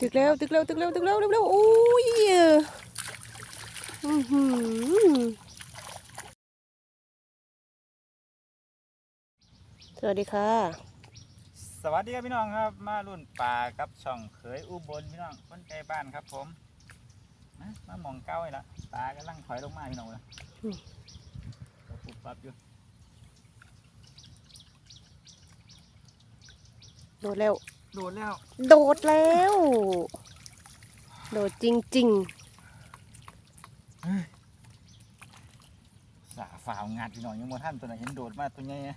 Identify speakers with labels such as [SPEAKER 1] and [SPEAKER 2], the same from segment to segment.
[SPEAKER 1] ตึกแล้วตึกแล้วตึกแล้วตึกแล้วเร็วๆโอ้ยอือหือสวัสดีค่ะ
[SPEAKER 2] สวัสดีครับพี่น้องครับ มารุ่นป่ากับช่องเขยอุบลพี่น้องคนใกล้บ้านครับ ผมนะมามองเก้าไว้ละป่ากำลังถอยลงมาพี่น้องเลยก็ปุบปับอยู่
[SPEAKER 1] โดดแล้ว
[SPEAKER 2] โดดแล้ว
[SPEAKER 1] โดดแล้ว โดดจริง
[SPEAKER 2] สาฝ่าวงานพี่น้องยังโมท่านตัวไหนเห็นโดดมาตัวใหญ่ไง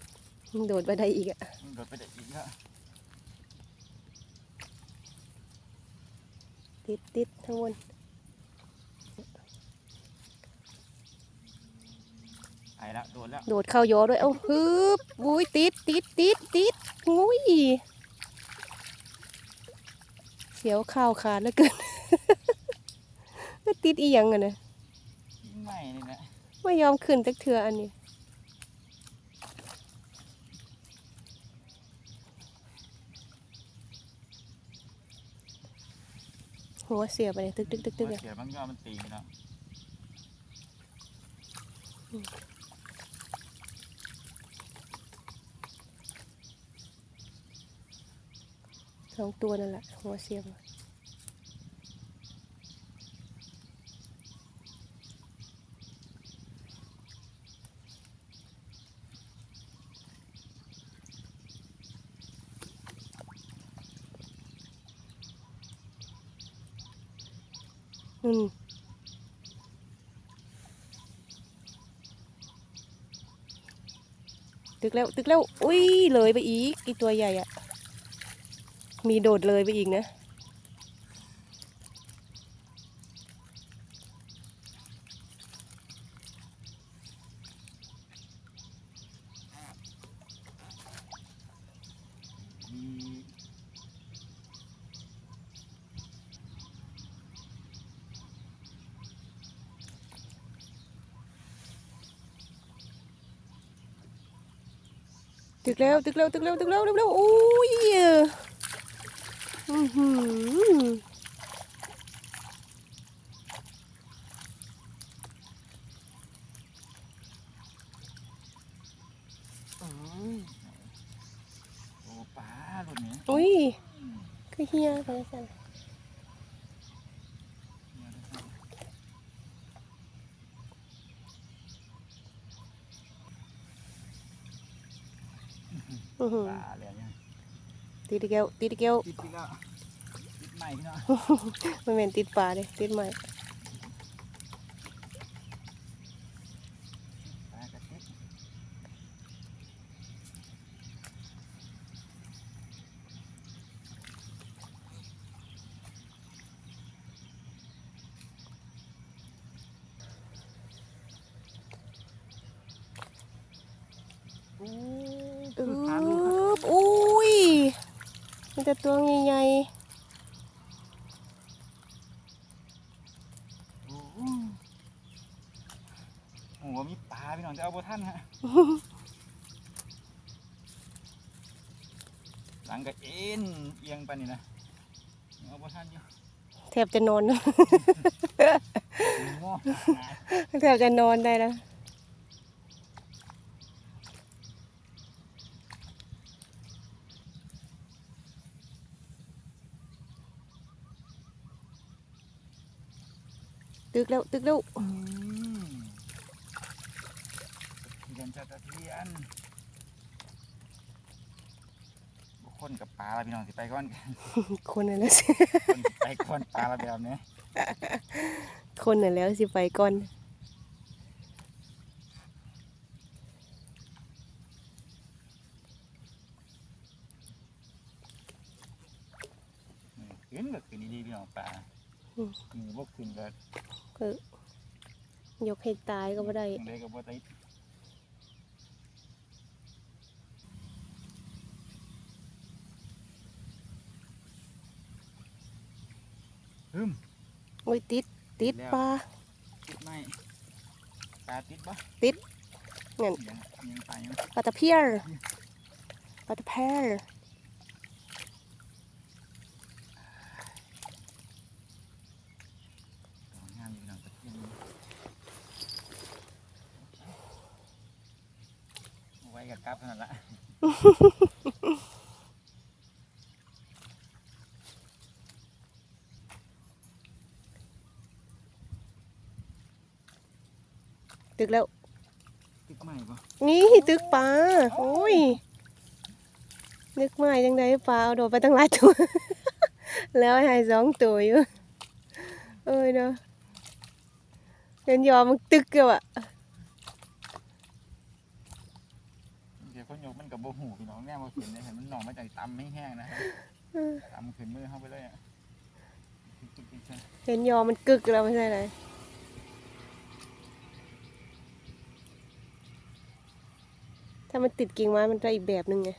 [SPEAKER 1] ๆโดดไปได้อีกอะ
[SPEAKER 2] โดดไปได้อีกแล้ว
[SPEAKER 1] ติดติดทั้งวน
[SPEAKER 2] ไปแล้วโดดแล้ว
[SPEAKER 1] โดดเข้ายอด้วย เอ้าฮึบอุ้ยติดติดติดติดอุ้ย เสียวข้าวขาดแล้วเกินไม่ติดอีหยังอะนะ
[SPEAKER 2] ไม่นี่นะ
[SPEAKER 1] ไม่ยอมขึ้นตักเทืออันนี้หัวเสียไปเลยตึกตึกตึกตึกอะ
[SPEAKER 2] เสียบางยอดมันตีพี่น้อง
[SPEAKER 1] สองตัวนั่นแหละหัวเสียบอะอืมตึกแล้วตึกแล้ว อุ้ยเลยไปอีกอีตัวใหญ่อะ มีโดดเลยไปอีกนะ ตึกแล้วตึกแล้วตึกแล้วตึกแล้วตึกแล้วโอ้ย อือหือ
[SPEAKER 2] เอ้ยโอ้ปลาหลุดนี้
[SPEAKER 1] อุ้ยคือเฮียไปสันอือหือ
[SPEAKER 2] ปลาเลยเนี่ย
[SPEAKER 1] ติดอีกแล้วติดอีกแล้ว
[SPEAKER 2] ติดอีกแล้วติดใหม่พี่น้อง
[SPEAKER 1] มันเป็นติดปลาเลยติดไม้
[SPEAKER 2] ปลากระติดอู้
[SPEAKER 1] อึ
[SPEAKER 2] คือขาลูกครับ๊
[SPEAKER 1] บอุ้ย มันจะตัวใหญ่
[SPEAKER 2] โอ้โหโอ้โหมีปลาพี่น้องจะเอาโบท่านฮะหลังก็เอ็นเอียงไปนี่นะยังเอาโบท่านอยู่
[SPEAKER 1] ๆแทบจะนอน
[SPEAKER 2] มีหม้อ
[SPEAKER 1] แทบจะนอนได้แล้ว ตึกแล้วตึกแล้ว
[SPEAKER 2] อืมเทียนจะตะเทียนบุคคลกับปลาละพี่น้องสิไปก่อน
[SPEAKER 1] คนนั่นแหล้วสิ
[SPEAKER 2] คนสิไปก่อนปลาละแบบนี้
[SPEAKER 1] คนนั่นแหล้วสิไปก่อน
[SPEAKER 2] ขึ้นก็ขึ้นดีๆพี่น้องปลา มือบ่ขึ้นก็
[SPEAKER 1] ก็ยกให้ตายก็ไม่ได้
[SPEAKER 2] จังใดก็บ่ได้ฮึม
[SPEAKER 1] โอ้ยติดติด
[SPEAKER 2] แล้ว
[SPEAKER 1] ปลา
[SPEAKER 2] ติดไหมปลาติดปะ
[SPEAKER 1] ติดงั้น
[SPEAKER 2] ยังยังปลายัง
[SPEAKER 1] ปลาตะเพียร์ปลาตะแพร ตึกแล้ว
[SPEAKER 2] ตึกใหม่ปะ
[SPEAKER 1] นี่ตึกปลาโอ้ยนึกไม่จังไดปลาเอาโดดไปตั้งหลายตัว แล้วให้สองตัวอยู่เอ้ยเนาะเห็นยอมมันตึกเกี่ยวอะ
[SPEAKER 2] เดี๋ยวคนยกมันกับโบหูพี่น้องแน่มาขึ้นเลยเห็นมันหน่องมาจากตำไม่แห้งนะครับตำขึ้นมือเข้าไปเลยอะตึกๆๆใช่
[SPEAKER 1] เห็นยอมมันกึกแล้วไม่ใช่เลย ถ้ามันติดกิ่งไม้มันจะอีกแบบหนึ่งไง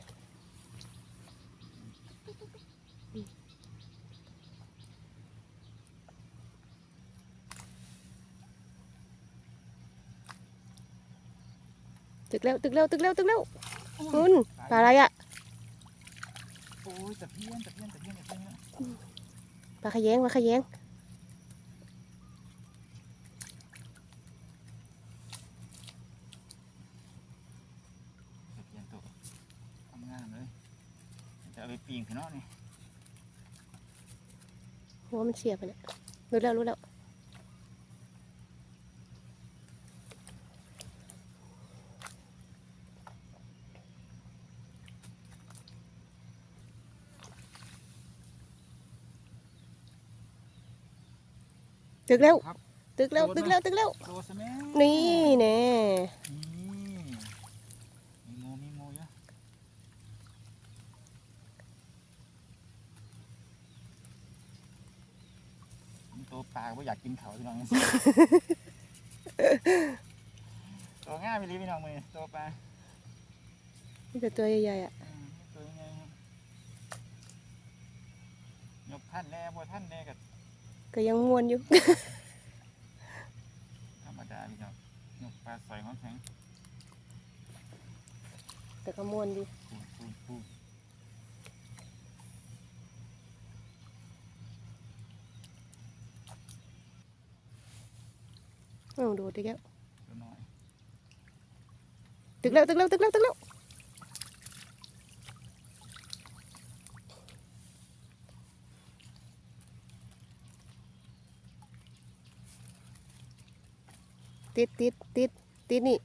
[SPEAKER 1] ตึกแล้วตึกแล้วตึกแล้วตึกแล้วคุณปลาอะไรอะ
[SPEAKER 2] โอ้ยตะเพียนตะเพียนตะเพียนตะเพียนเนี่ย
[SPEAKER 1] ปลาขะแยงปลาขะแยง
[SPEAKER 2] ตะเพียนตัวทำงานเลยจะเอาไปปีงขึ้นเนาะนี่
[SPEAKER 1] หัว มันเสียบไปเนี่ยรู้แล้วรู้แล้วตึกแล้ว
[SPEAKER 2] ครับ
[SPEAKER 1] ตึกแล้วตึกแล้วตึกแล้ว
[SPEAKER 2] โดสแม่
[SPEAKER 1] นี่แน่
[SPEAKER 2] นี่มีโมมีโมเยอะมันตัว ปลาก็อยากกินเขาพี่น้อง ตัวง่ายไปเลยพี่น้องมือตัวปลา
[SPEAKER 1] นี่แต่ตัวใหญ่ๆอะ
[SPEAKER 2] อืมตัวยังไงครับยกท่านแน่พอท่านแน่กับ
[SPEAKER 1] ก็ยังมวนอยู่
[SPEAKER 2] ธรรมดาพี่น้องยกปลาสอยของแข็ง
[SPEAKER 1] แต่ก็มวนอยู่
[SPEAKER 2] ปูนปูนปูน
[SPEAKER 1] อ้าวโดดอีกแล้ว
[SPEAKER 2] ตัวน้อย
[SPEAKER 1] ตึกแล้วตึกแล้วตึกแล้วตึกแล้วติดติดติดติดนี่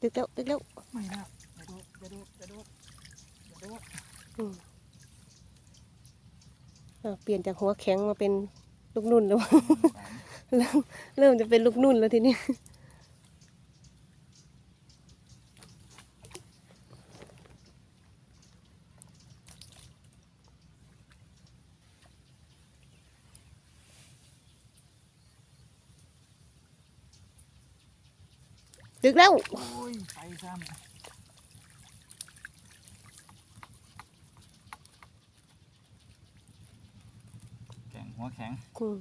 [SPEAKER 1] ตึกแล้วตึกแล้ว
[SPEAKER 2] ไม่นะอย่าโดดอย่าโดดอย่าโดดอย่าโดด
[SPEAKER 1] อะเปลี่ยนจากหัวแข็งมาเป็นลูกนุ่นแล้ว
[SPEAKER 2] ปลา
[SPEAKER 1] เริ่มเริ่มจะเป็นลูกนุ่นแล้วทีนี้ ตึกแล้ว
[SPEAKER 2] โอ้ยไปซ้ำแข็งหัวแข็ง
[SPEAKER 1] อืม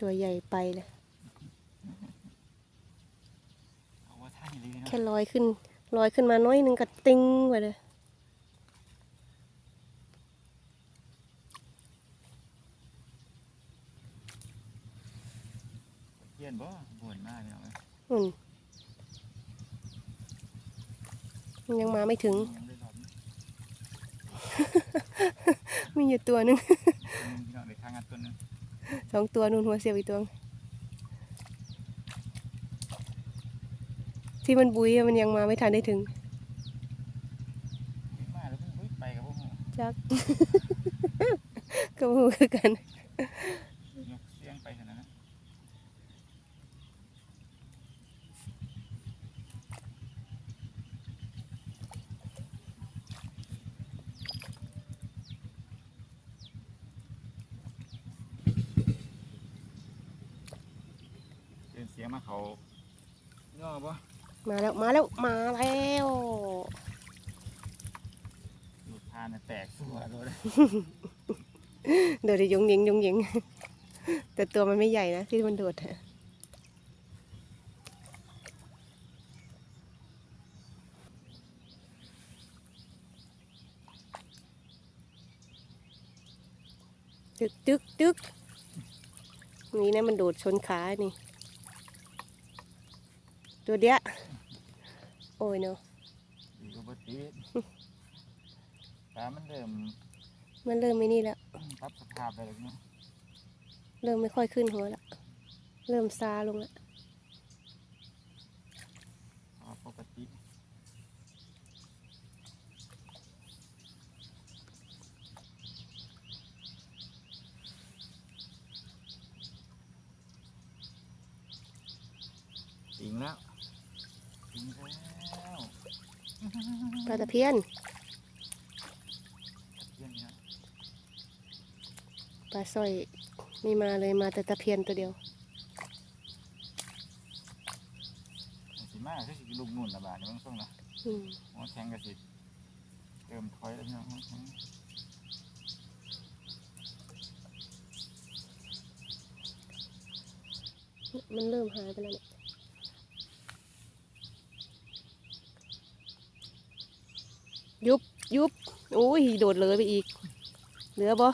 [SPEAKER 1] ตัวใหญ่ไปเลย
[SPEAKER 2] เอาว่าท่านเลยนะ
[SPEAKER 1] แค่ลอยขึ้นลอยขึ้นมาน้อยหนึงก็ติ้งไปเลย
[SPEAKER 2] เยี่ยนบ่บ่นมากพี่ น้องเอ้ย
[SPEAKER 1] อืมมันยังมาไม่ถึง
[SPEAKER 2] ยังได้รอบนี้
[SPEAKER 1] มีอยู่ตัวหนึง
[SPEAKER 2] ตัวหนึงพี่น้องเดี๋ยวทางงานตัวหนึง
[SPEAKER 1] สองตัวนู่นหัวเสียบอีกตัวที่มันบุยอะมันยังมาไม่ทันได้ถึง
[SPEAKER 2] วิ่งมาแล้วเพิ่งวิ่งไปกับพวกหู
[SPEAKER 1] จักก็พูคือกัน
[SPEAKER 2] ยกเสียงไปขนาดนั้นเดินเสียงมาเขา ย่อบ่
[SPEAKER 1] มาแล้วมาแล้วมาแล้ว
[SPEAKER 2] หลุดพานน่ะแตกสัวเลย
[SPEAKER 1] เดี๋ยวจะยงยิงยงยิงแต่ตัวมันไม่ใหญ่นะที่มันโดดอะตึกตึกตึกนี่นะมันโดดชนขานี่ ตัวเดียวโอ้ยเนาะ
[SPEAKER 2] ดีกว่าปกติปลามันเริ่ม
[SPEAKER 1] มันเริ่มไม่นี่แล้ว
[SPEAKER 2] ปรับสภาพไปแล้วเนาะ
[SPEAKER 1] เริ่มไม่ค่อยขึ้นหัวแล้วเริ่มซาลงแล้ว
[SPEAKER 2] พอปกติติงแล้วติงแล้ว
[SPEAKER 1] ปลาตะเพียน
[SPEAKER 2] เยี่ยมครับ
[SPEAKER 1] ปลาสร้อยไม่มาเลยมาแต่ตะเพียนตัวเดียว
[SPEAKER 2] สิมาคือสิลูกนุ่นละบาทนี่บางส่งนะ
[SPEAKER 1] อืม
[SPEAKER 2] หัวแข็งกับสิเติมถอยแล้วพี่น้องหัวแข็ง
[SPEAKER 1] มันเริ่มหายไปแล้วเนี่ย ยุบยุบโอ้ยโดดเลยไปอีก เหลือบ่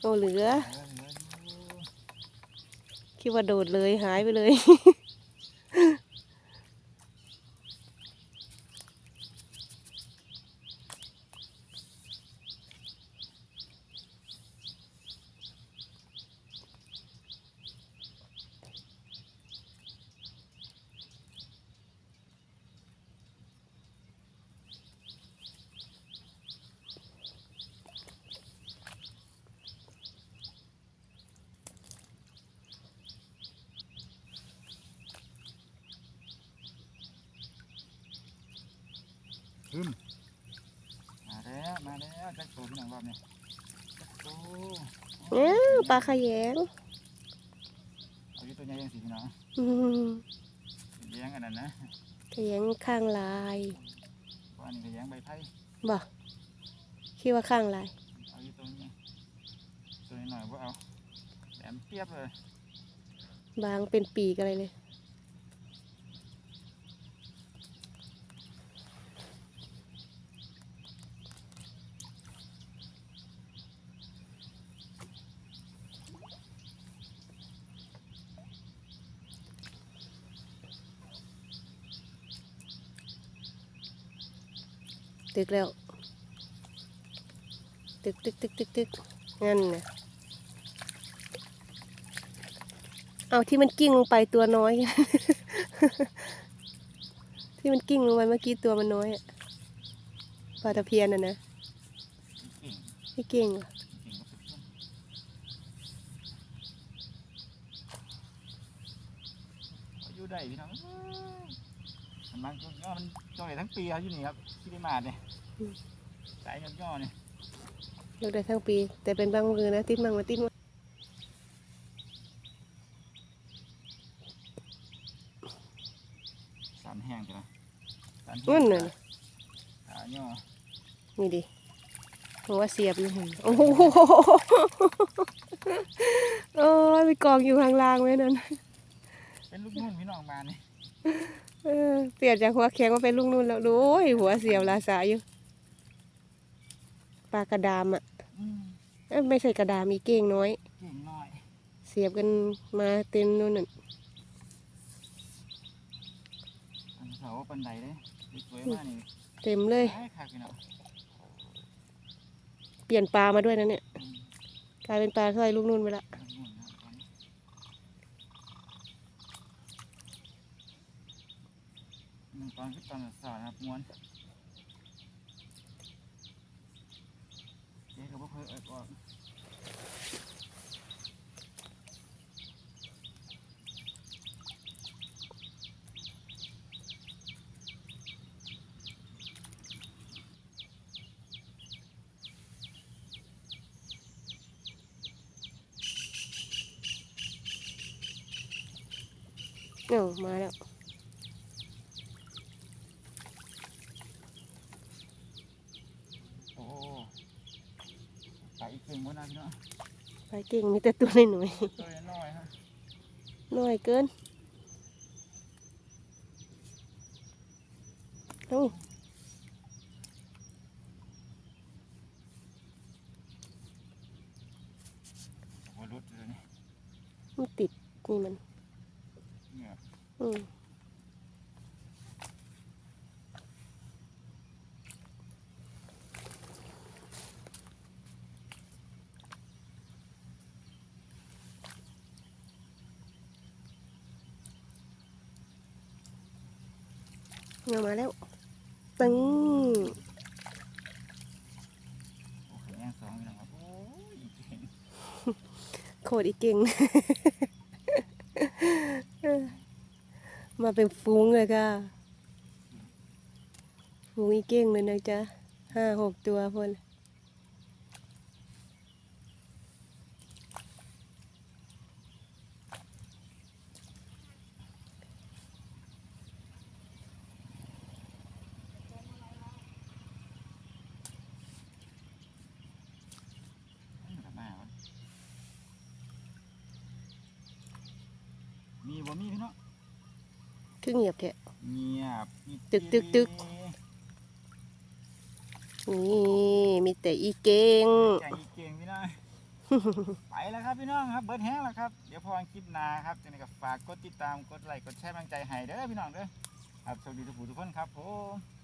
[SPEAKER 1] โอ้เหลือ
[SPEAKER 2] เหลือเหลืออยู่
[SPEAKER 1] คิดว่าโดดเลยหายไปเลย
[SPEAKER 2] ขึ้น มาแล้วมาแล้วจักโตพี่น้องรอบนี้จักโต
[SPEAKER 1] เอ้าปลาขยง
[SPEAKER 2] เอาอยู่ตัวใหญ่ยังสิพี่น้อง
[SPEAKER 1] อืม
[SPEAKER 2] เลี้ยงอันนั้นนะ
[SPEAKER 1] ขยงข้างลาย
[SPEAKER 2] เพราะอันนี้ก็เลี้ยงใบไผ่
[SPEAKER 1] บ่คิดว่าข้างลาย
[SPEAKER 2] เอาอยู่ตัวนี้ตัวนี้หน่อยว่าเอาแหลมเปียบเลย
[SPEAKER 1] บางเป็นปีกอะไรเลย ตึกแล้ว ตึกตึกตึกตึกตึกงั้นนะเอาที่มันกิ้งลงไปตัวน้อย ที่มันกิ้งลงไปเมื่อกี้ตัวมันน้อยอะปลาตะเพียนอะนะไม่เก่งเหรอ
[SPEAKER 2] เก่งก็เป็นเพื่อนเอายู่ได้พี่น้องมันบางตัวย่อมันจ่อยทั้งปีเขาอยู่นี่ครับที่ได้มาเนี่ย สายย่อๆเนี่ย
[SPEAKER 1] เลิกได้ทั้งปี แต่เป็นบางมือนะ ติดมั่งมาติดมั่ง
[SPEAKER 2] สันแห้งจ้ะสันแห้
[SPEAKER 1] นั่
[SPEAKER 2] ง
[SPEAKER 1] นน่ะ
[SPEAKER 2] ขาย่อ
[SPEAKER 1] นี่ดิหัวเสียบอยู่หั่นโอ้โหเออไปกองอยู่ข้างล่างไว้นั่น
[SPEAKER 2] เป็นลูกนุ่นพี่น้องมาเนี่ย
[SPEAKER 1] เออเปลี่ยนจากหัวแข็งมาเป็นลูกนุ่นแล้วดูโอ้ยหัวเสียบลาสาอยู่ ปลากระดามอะ
[SPEAKER 2] อืม
[SPEAKER 1] เอ้ยไม่ใช่กระดามมีเก้งน้อย
[SPEAKER 2] เก่งหน่อย
[SPEAKER 1] เสียบกันมาเต็มนู่นน่ะ
[SPEAKER 2] อันเสาปันไดเลยสวยมากนี่
[SPEAKER 1] เต็มเลย
[SPEAKER 2] ได้ค่ะพี่น้อง
[SPEAKER 1] เปลี่ยนปลามาด้วยนะเนี่ย
[SPEAKER 2] อืม
[SPEAKER 1] กลายเป็นปลาสร้อยลูกนุ่นไปละ
[SPEAKER 2] ลูกนุ่นนะตอนนี้หนึ่งตอนคือตอนสอนครับม้วน เจ๊กับพ่อเพื่อเอิกอ
[SPEAKER 1] มาแล้ว
[SPEAKER 2] โอ้ไปอีกครึ่งวันนะพี่น้อง
[SPEAKER 1] ปลาเก่งมีแต่ตัวน้อย
[SPEAKER 2] ตัวน้อยๆฮะ
[SPEAKER 1] ๆน้อยเกินเอ้า
[SPEAKER 2] โอ้รุดเลยนี่
[SPEAKER 1] มันนี่มัน
[SPEAKER 2] เนี่ย
[SPEAKER 1] อืม เงามาแล้ว ตึง
[SPEAKER 2] โอเคแง่สองพี่น้องครับโอ้ยเก่ง
[SPEAKER 1] โคตรอีเก่ง มาเป็นฟูงเลยค่ะ ฟูงอีเก่งเลยนะจ๊ะห้าหกตัวพน
[SPEAKER 2] กลับมาวะ มีบ่มีพี่น้อง
[SPEAKER 1] คือเงียบแท้
[SPEAKER 2] เงียบมี
[SPEAKER 1] ตึกตึกตึกนี่มีแต่อีเก่ง
[SPEAKER 2] ใจเก่งพี่น้องไปแล้วครับพี่น้องครับเบิร์ดแห้งแล้วครับเดี๋ยวพอกันคลิปหน้าครับจังไดก็ฝากกดติดตามกดไลค์กดแชร์กำลังใจให้เด้อพี่น้องเด้อครับสวัสดีทุกผู้ทุกคนครับผม